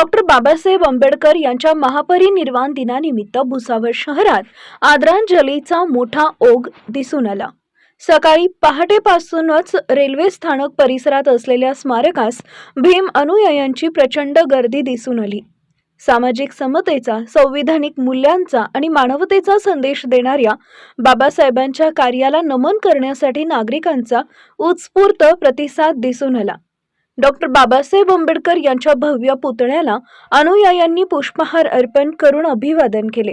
Doctor Babasaheb Ambedkar यांच्या महापरिनिर्वाण दिनानिमित्त भुसावळ शहरात आदरांजलीचा मोठा ओघ दिसून आला. सकाळी पहाटेपासूनच रेल्वे स्थानक परिसरात असलेल्या स्मारकास भीम अनुयायांची प्रचंड गर्दी दिसून आली. सामाजिक समतेचा संविधानिक मूल्यांचा आणि मानवतेचा संदेश देणाऱ्या बाबासाहेबांच्या कार्याला नमन करण्यासाठी नागरिकांचा उत्स्फूर्त प्रतिसाद दिसून आला. डॉक्टर बाबासाहेब आंबेडकर यांच्या भव्य पुतळ्याला अनुयायांनी पुष्पहार अर्पण करून अभिवादन केले.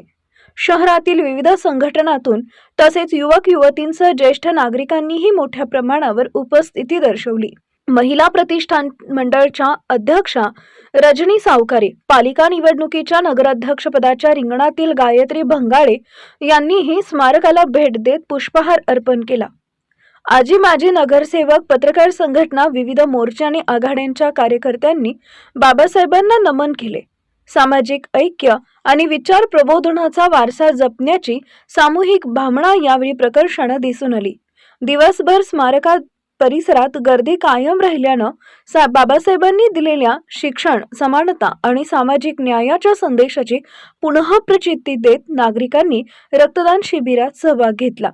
शहरातील विविध संघटनातून तसेच युवक युवतींसह ज्येष्ठ नागरिकांनीही मोठ्या प्रमाणावर उपस्थिती दर्शवली. महिला प्रतिष्ठान मंडळच्या अध्यक्षा रजनी सावकारे पालिका निवडणुकीच्या नगराध्यक्षपदाच्या रिंगणातील गायत्री भंगाळे यांनीही स्मारकाला भेट देत पुष्पहार अर्पण केला. आजी माजी नगरसेवक पत्रकार संघटना विविध मोर्चे आणि आघाड्यांच्या कार्यकर्त्यांनी बाबासाहेबांना नमन केले. सामाजिक ऐक्य आणि विचार प्रबोधनाचा वारसा जपण्याची सामूहिक भावना यावेळी प्रकर्षानं दिसून आली. दिवसभर स्मारकात परिसरात गर्दी कायम राहिल्यानं सा बाबासाहेबांनी दिलेल्या शिक्षण समानता आणि सामाजिक न्यायाच्या संदेशाची पुनःप्रचिती देत नागरिकांनी रक्तदान शिबिरात सहभाग घेतला.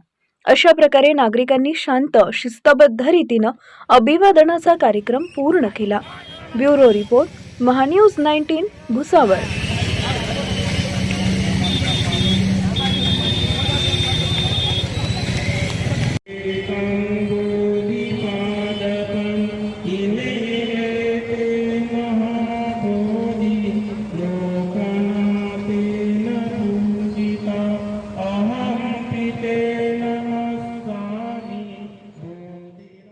अशा प्रकारे नागरिकांनी शांत शिस्तबद्ध रीतीनं अभिवादनाचा कार्यक्रम पूर्ण केला. Bureau report Mahanews nineteen Bhusawal.